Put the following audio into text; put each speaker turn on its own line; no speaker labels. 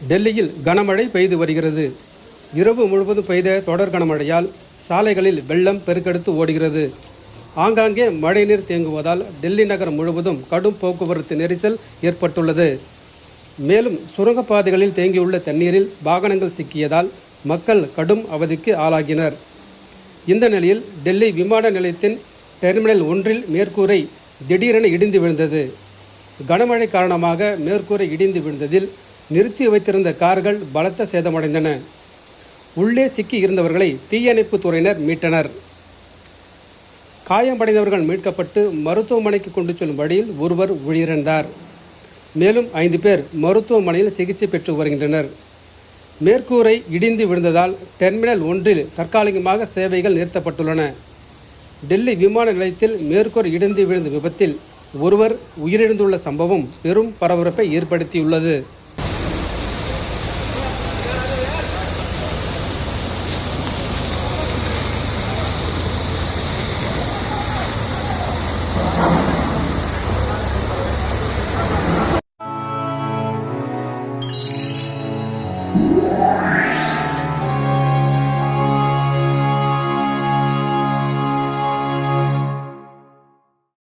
டெல்லியில் கனமழை பெய்து வருகிறது. இரவு முழுவதும் பெய்த தொடர் கனமழையால் சாலைகளில் வெள்ளம் பெருக்கெடுத்து ஓடுகிறது. ஆங்காங்கே மழைநீர் தேங்குவதால் டெல்லி நகரம் முழுவதும் கடும் போக்குவரத்து நெரிசல் ஏற்பட்டுள்ளது. மேலும் சுரங்கப்பாதைகளில் தேங்கியுள்ள தண்ணீரில் வாகனங்கள் சிக்கியதால் மக்கள் கடும் அவதிக்கு ஆளாகினர். இந்த நிலையில் டெல்லி விமான நிலையத்தின் டெர்மினல் ஒன்றில் மேற்கூரை திடீரென இடிந்து விழுந்தது. கனமழை காரணமாக மேற்கூரை இடிந்து விழுந்ததில் நிறுத்தி வைத்திருந்த கார்கள் பலத்த சேதமடைந்தன. உள்ளே சிக்கி இருந்தவர்களை தீயணைப்புத் துறையினர் மீட்டனர். காயமடைந்தவர்கள் மீட்கப்பட்டு மருத்துவமனைக்கு கொண்டு செல்லும் வழியில் ஒருவர் உயிரிழந்தார். மேலும் ஐந்து பேர் மருத்துவமனையில் சிகிச்சை பெற்று வருகின்றனர். மேற்கூரை இடிந்து விழுந்ததால் டெர்மினல் ஒன்றில் தற்காலிகமாக சேவைகள் நிறுத்தப்பட்டுள்ளன. டெல்லி விமான நிலையத்தில் மேற்கூர் இடிந்து விழுந்த விபத்தில் ஒருவர் உயிரிழந்துள்ள சம்பவம் பெரும் பரபரப்பை ஏற்படுத்தியுள்ளது. Música